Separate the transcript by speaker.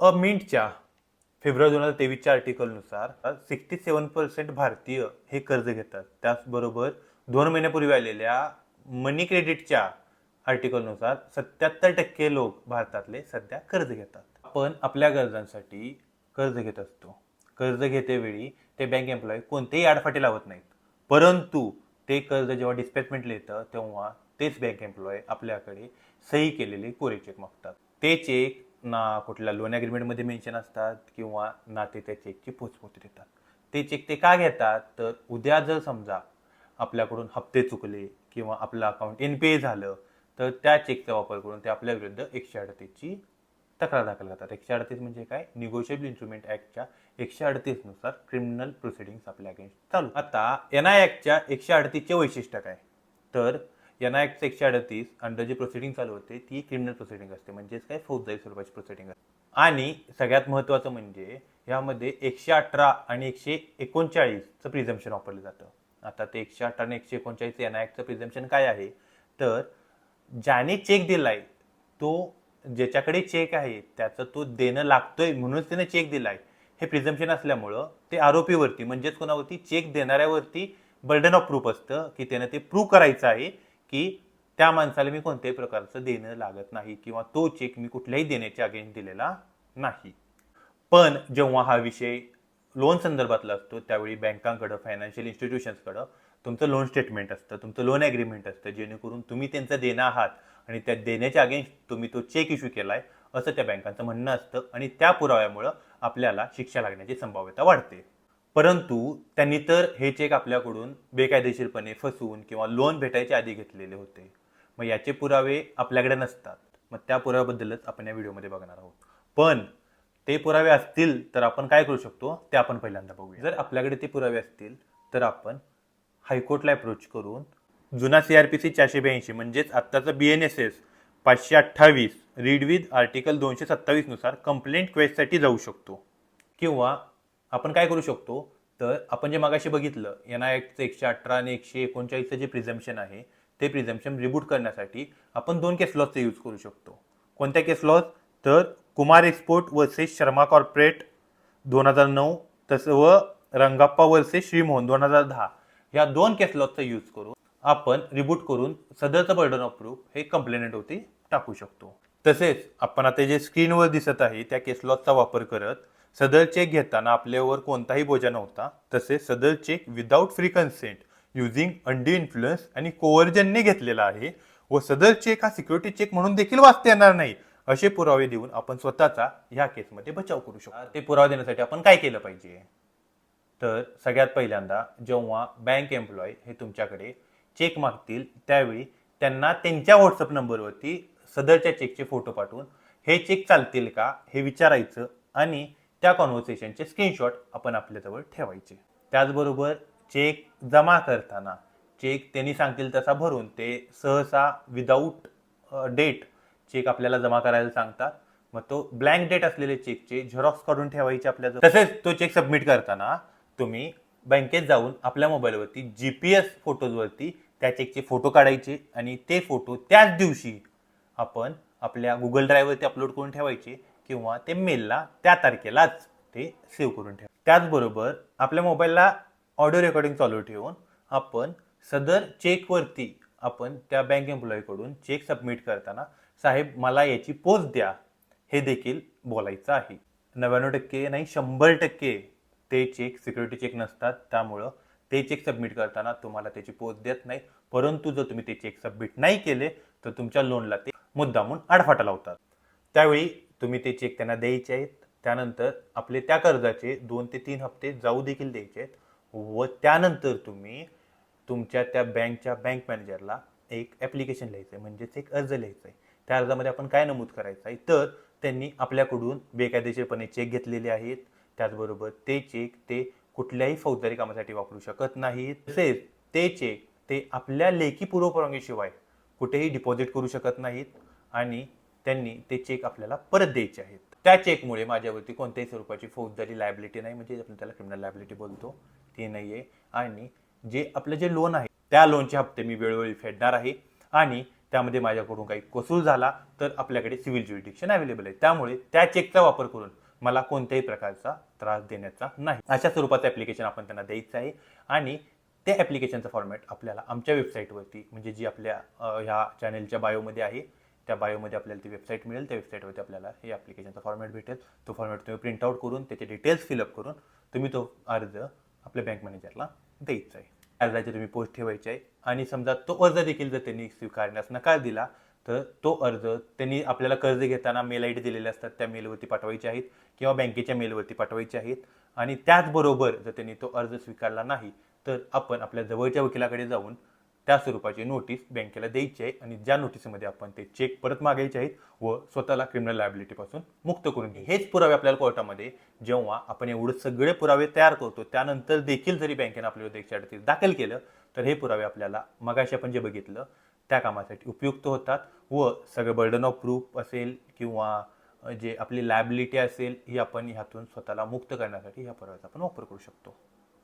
Speaker 1: अ मिंटच्या February दोन हजार तेवीसच्या आर्टिकलनुसार sixty सेवन percent भारतीय हे कर्ज घेतात. त्याचबरोबर दोन महिन्यापूर्वी आलेल्या मनी क्रेडिटच्या आर्टिकलनुसार सत्याहत्तर टक्के लोक भारतातले सध्या कर्ज घेतात. आपण आपल्या गरजांसाठी कर्ज घेत असतो. कर्ज घेतेवेळी ते बँक एम्प्लॉई कोणतेही आडफाटे लावत नाहीत. परंतु ते कर्ज जेव्हा डिस्प्लेसमेंटला येतं तेव्हा तेच बँक एम्प्लॉय आपल्याकडे सही केलेले कोरे चेक मागतात. ते चेक ना कुठल्या लोन ॲग्रीमेंटमध्ये मेन्शन असतात किंवा ना ते त्या चेकची पोचपोच देतात. ते चेक ते का घेतात? तर उद्या जर समजा आपल्याकडून हप्ते चुकले किंवा आपलं अकाउंट एन पी ए झालं तर त्या चेकचा वापर करून ते आपल्या विरुद्ध एकशे अडतीसची तक्रार दाखल करतात. एकशे अडतीस म्हणजे काय? निगोशिएबल इन्स्ट्रुमेंट ऍक्टच्या एकशे अडतीसनुसार क्रिमिनल प्रोसिडिंग्स आपल्या अगेन्स्ट चालू. आता एन आय ऍक्टच्या एकशे अडतीसचे वैशिष्ट्य काय? तर एन आय एक्स एकशे अडतीस अंडर जी प्रोसिडिंग चालू होते ती क्रिमिनल प्रोसिडिंग असते. म्हणजेच काय? फौजदारी स्वरूपाची प्रोसिडिंग असते. आणि सगळ्यात महत्त्वाचं म्हणजे यामध्ये एकशे अठरा आणि एकशे एकोणचाळीसचं प्रिझम्पशन वापरलं जातं. आता ते एकशे अठरा आणि एकशे एकोणचाळीस एन आय एक्सचं प्रिझम्पशन काय आहे? तर ज्याने चेक दिलाय तो ज्याच्याकडे चेक आहे त्याचं तो देणं लागतोय म्हणूनच त्याने चेक दिलाय. हे प्रिझम्पशन असल्यामुळं ते आरोपीवरती म्हणजेच कोणावरती? चेक देणाऱ्यावरती बर्डन ऑफ प्रूफ असतं की त्यानं ते प्रूव्ह करायचं आहे की त्या माणसाला मी कोणत्याही प्रकारचं देणं लागत नाही किंवा तो चेक मी कुठल्याही देण्याच्या अगेन्स्ट दिलेला नाही. पण जेव्हा हा विषय लोन संदर्भातला असतो त्यावेळी बँकांकडं फायनान्शियल इन्स्टिट्यूशन्सकडं तुमचं लोन स्टेटमेंट असतं तुमचं लोन ॲग्रीमेंट असतं जेणेकरून तुम्ही त्यांचं देणं आहात आणि त्या देण्याच्या अगेन्स्ट तुम्ही तो चेक इश्यू आहे असं त्या बँकांचं म्हणणं असतं आणि त्या पुराव्यामुळं आपल्याला शिक्षा लागण्याची संभाव्यता वाढते. परंतु त्यांनी तर हे चेक आपल्याकडून बेकायदेशीरपणे फसवून किंवा लोन भेटायच्या आधी घेतलेले होते. मग याचे पुरावे आपल्याकडे नसतात. मग त्या पुराव्याबद्दलच आपण या व्हिडिओमध्ये बघणार आहोत. पण ते पुरावे असतील तर आपण काय करू शकतो? ते आपण पहिल्यांदा बघूया. जर आपल्याकडे ते पुरावे असतील तर आपण हायकोर्टला अप्रोच करून जुना सी आर पी सी चारशे ब्याऐंशी म्हणजेच आत्ताचं बी एन एस एस पाचशे अठ्ठावीस रीड विथ आर्टिकल दोनशे सत्तावीसनुसार कंप्लेंट क्वेस्टसाठी जाऊ शकतो. किंवा आपण काय करू शकतो? तर आपण जे मागाशी बघितलं एन आय एक्टचं एकशे अठरा आणि एकशे एकोणचाळीसचं जे प्रिझम्पशन आहे ते प्रिझम्पशन रिबूट करण्यासाठी आपण दोन केस लॉजचा यूज करू शकतो. कोणत्या केस लॉज तर Kumar export versus Sharma corporate दोन हजार नऊ तसं व रंगाप्पा वर्सेस श्रीमोहन दोन हजार दहा. या दोन केस लॉजचा यूज करून आपण रिबूट करून सदरचं बर्डन ऑफ प्रूफ हे कंप्लेनेंट होते टाकू शकतो. तसेच आपण आता जे स्क्रीनवर दिसत आहे त्या केस लॉजचा वापर करत सदर चेक घेताना आपल्यावर कोणताही बोजा नव्हता. तसेच सदर cheque without free consent using undue influence आणि कोवर्जनने घेतलेला आहे व सदर चेक हा सिक्युरिटी चेक म्हणून देखील वाचता येणार नाही असे पुरावे देऊन आपण स्वतःचा ह्या केसमध्ये बचाव करू शकतो. ते पुरावा देण्यासाठी आपण काय केलं पाहिजे? तर सगळ्यात पहिल्यांदा जेव्हा बँक एम्प्लॉय हे तुमच्याकडे चेक मागतील त्यावेळी त्यांना त्यांच्या व्हॉट्सअप नंबरवरती सदरच्या चेकचे फोटो पाठवून हे चेक चालतील का? हे विचारायचं आणि त्या कॉन्व्हर्सेशनचे स्क्रीनशॉट आपण आपल्याजवळ ठेवायचे. त्याचबरोबर चेक जमा करताना चेक त्यांनी सांगतील तसा भरून ते सहसा विदाऊट डेट चेक आपल्याला जमा करायला सांगतात. मग तो ब्लँक डेट असलेले चेकचे झेरॉक्स काढून ठेवायचे आपल्याजवळ. तसेच तो चेक सबमिट करताना तुम्ही बँकेत जाऊन आपल्या मोबाईलवरती जी पी एस फोटोजवरती त्या चेकचे फोटो काढायचे आणि ते फोटो त्याच दिवशी आपण आपल्या गुगल ड्राईव्हवरती अपलोड करून ठेवायचे. किंवा ते मेलला त्या तारखेलाच ते सेव्ह करून ठेवा. त्याचबरोबर आपल्या मोबाईलला ऑडिओ रेकॉर्डिंग चालू ठेवून आपण सदर चेकवरती आपण त्या बँक एम्प्लॉईकडून चेक सबमिट करताना साहेब मला याची पोच द्या. हे देखील बोलायचं आहे. नव्याण्णव टक्के नाही शंभर टक्के ते चेक सिक्युरिटी चेक नसतात. त्यामुळं ते चेक सबमिट करताना तुम्हाला त्याची पोच देत नाही परंतु जर तुम्ही ते चेक सबमिट नाही केले तर तुमच्या लोनला ते मुद्दामून आडफाटा लावतात. त्यावेळी तुम्ही ते चेक त्यांना द्यायचे आहेत. त्यानंतर आपले त्या कर्जाचे दोन ते तीन हप्ते जाऊ देखील द्यायचे आहेत. व त्यानंतर तुम्ही तुमच्या त्या बँकच्या बँक मॅनेजरला एक ॲप्लिकेशन लिहायचं आहे. म्हणजेच एक अर्ज लिहायचा आहे. त्या अर्जामध्ये आपण काय नमूद करायचं आहे? तर त्यांनी आपल्याकडून बेकायदेशीरपणे चेक घेतलेले आहेत. त्याचबरोबर ते चेक ते कुठल्याही फौजदारी कामासाठी वापरू शकत नाहीत. तसेच ते चेक ते आपल्या लेखी पूर्वपरवानगीशिवाय कुठेही डिपॉझिट करू शकत नाहीत. आणि त्यांनी ते चेक आपल्याला परत द्यायचे आहेत. त्या चेकमुळे माझ्यावरती कोणत्याही स्वरूपाची फौजदारी लायबिलिटी नाही म्हणजे आपण त्याला क्रिमिनल लायबिलिटी बोलतो ती नाही आहे आणि जे आपलं जे लोन आहे त्या लोनचे हप्ते मी वेळोवेळी फेडणार आहे. आणि त्यामध्ये माझ्याकडून काही कसूर झाला तर आपल्याकडे सिव्हिल ज्युरिडिक्शन अवेलेबल आहे. त्यामुळे त्या चेकचा वापर करून मला कोणत्याही प्रकारचा त्रास देण्याचा नाही. अशा स्वरूपाचं ॲप्लिकेशन आपण त्यांना द्यायचं आहे. आणि त्या ॲप्लिकेशनचा फॉर्मॅट आपल्याला आमच्या वेबसाईटवरती म्हणजे जी आपल्या ह्या चॅनेलच्या बायोमध्ये आहे त्या बायोमध्ये आपल्याला ती वेबसाईट मिळेल. त्या वेबसाईटवरती आपल्याला हे ॲप्लिकेशनचा फॉर्मॅट भेटेल. तो फॉर्मॅट तुम्ही प्रिंट आउट करून त्याचे डिटेल्स फिलअप करून तुम्ही तो अर्ज आपल्या बँक मॅनेजरला द्यायचा आहे. अर्जाची तुम्ही पोस्ट ठेवायची आहे. आणि समजा तो अर्ज देखील जर त्यांनी स्वीकारण्यास नकार दिला तर तो अर्ज त्यांनी आपल्याला कर्ज घेताना मेल आय डी दिलेले असतात त्या मेलवरती पाठवायचे आहेत किंवा बँकेच्या मेलवरती पाठवायचे आहेत. आणि त्याचबरोबर जर त्यांनी तो अर्ज स्वीकारला नाही तर आपण आपल्या जवळच्या वकिलाकडे जाऊन त्या स्वरूपाची नोटीस बँकेला द्यायची आहे आणि ज्या नोटीसमध्ये आपण ते चेक परत मागायचे आहेत व स्वतःला क्रिमिनल लायबिलिटीपासून मुक्त करून घ्या हेच पुरावे आपल्याला कोर्टामध्ये जेव्हा आपण एवढे सगळे पुरावे तयार करतो त्यानंतर देखील जरी बँकेनं आपल्याला एकशे अडतीस दाखल केलं तर हे पुरावे आपल्याला मगाशी आपण जे बघितलं त्या कामासाठी उपयुक्त होतात व सगळं बर्डन ऑफ प्रूफ असेल किंवा जे आपली लायबिलिटी असेल ही आपण ह्यातून स्वतःला मुक्त करण्यासाठी ह्या पुराव्याचा आपण वापर करू शकतो.